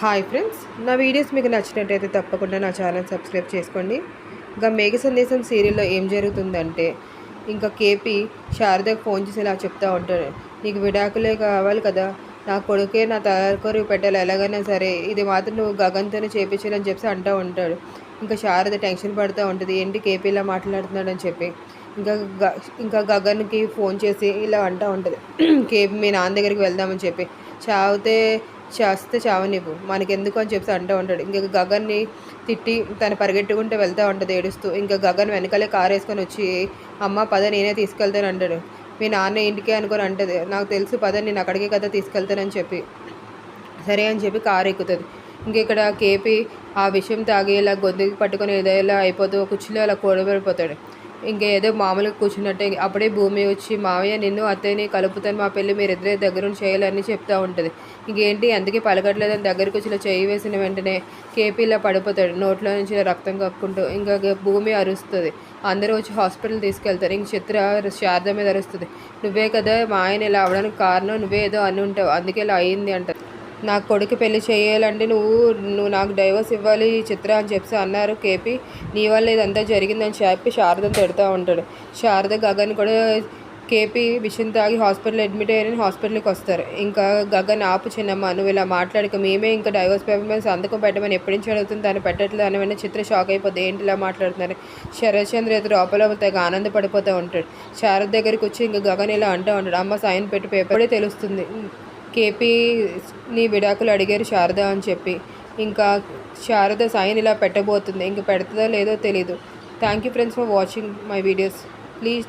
Hi friends నా videos మీకు నచ్చినట్టయితే తప్పకుండా నా ఛానల్ సబ్స్క్రైబ్ చేసుకోండి. ఇంకా మేఘ సందేశం సీరియల్లో ఏం జరుగుతుందంటే ఇంకా కేపీ శారదకు ఫోన్ చేసి ఇలా చెప్తా ఉంటాడు నీకు విడాకులే కావాలి కదా నా కొడుకే నా తయారు పెట్టాలి ఎలాగైనా సరే ఇది మాత్రం నువ్వు గగన్తోనే చేపించాలని చెప్పి అంటూ ఉంటాడు. ఇంకా శారద టెన్షన్ పడుతూ ఉంటుంది ఏంటి కేపీ ఇలా మాట్లాడుతున్నాడు అని చెప్పి. ఇంకా గ ఇంకా గగన్కి ఫోన్ చేసి ఇలా అంటూ ఉంటుంది కేపీ మీ నాన్న దగ్గరికి వెళ్దామని చెప్పి. చావుతే చేస్తే చావనివ్వు. మనకెందుకు అని చెప్పి అంటూ ఉంటాడు. ఇంకా గగన్ని తిట్టి తను పరిగెట్టుకుంటూ వెళ్తూ ఉంటుంది ఏడుస్తూ. ఇంకా గగన్ వెనకాలే కారు వేసుకొని వచ్చి అమ్మ పద నేనే తీసుకెళ్తాను అంటాడు. మీ నాన్న ఇంటికే అనుకొని అంటది. నాకు తెలుసు పద నేను అక్కడికే కదా తీసుకెళ్తానని చెప్పి. సరే అని చెప్పి కారు ఎక్కుతుంది. ఇంకా ఇక్కడ కేపీ ఆ విషయం తాగి ఇలా గొంతుకి పట్టుకొని ఇలా అయిపోతూ కుర్చీలో అలా కూడబడిపోతాడు ఇంకేదో మామూలుగా కూర్చున్నట్టే అప్పుడే భూమి వచ్చి మావయ్య నిన్ను అత్తయ్యని కలుపుతాను మా పెళ్ళి మీరిద్దరే దగ్గర చేయాలని చెప్తూ ఉంటుంది. ఇంకేంటి అందుకే పలకట్లేదని దగ్గరికి వచ్చి ఇలా చేయి వేసిన వెంటనే కేపీ ఇలా పడిపోతాడు నోట్లో నుంచి రక్తం కక్కుంటూ ఇంకా భూమి అరుస్తుంది. అందరూ వచ్చి హాస్పిటల్ తీసుకెళ్తారు. ఇంక చిత్ర శారద మీద అరుస్తుంది. నువ్వే కదా మా ఆయన ఇలా అవడానికి కారణం నువ్వే ఏదో అని ఉంటావు. అందుకే ఇలా అయింది అంటారు. నా కొడుకు పెళ్ళి చేయాలంటే నువ్వు నువ్వు నాకు డైవర్స్ ఇవ్వాలి చిత్ర అని చెప్పి అన్నారు కేపీ. నీ వల్ల ఇదంతా జరిగిందని చెప్పి శారదను తిడుతూ ఉంటాడు. శారద గగన్ కూడా కేపీ విషయం తాగి హాస్పిటల్ అడ్మిట్ అయ్యారని హాస్పిటల్కి వస్తారు. ఇంకా గగన్ ఆపు చిన్నమ్మ నువ్వు ఇలా మాట్లాడక. మేమే ఇంకా డైవర్స్ పేపర్ మీద సంతకం పెట్టమని ఎప్పటి నుంచి అడుగుతుంది? దాన్ని పెట్టట్లేదు అని వెంటనే చిత్ర షాక్ అయిపోతుంది ఏంటి ఇలా మాట్లాడుతున్నారు? శరత్చంద్ర అయితే లోపల తెగ ఆనందపడిపోతూ ఉంటాడు. శారద దగ్గరికి వచ్చి ఇంకా గగన్ ఇలా అంటూ ఉంటాడు. అమ్మ సైన్ పెట్టి పేపరే తెలుస్తుంది. కేపీని విడాకులు అడిగారు శారద అని చెప్పి. ఇంకా శారద సాయిని ఇలా పెట్టబోతుంది. ఇంకా పెడుతుందో లేదో తెలీదు. Thank you friends for watching my videos please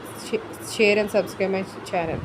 share and subscribe my channel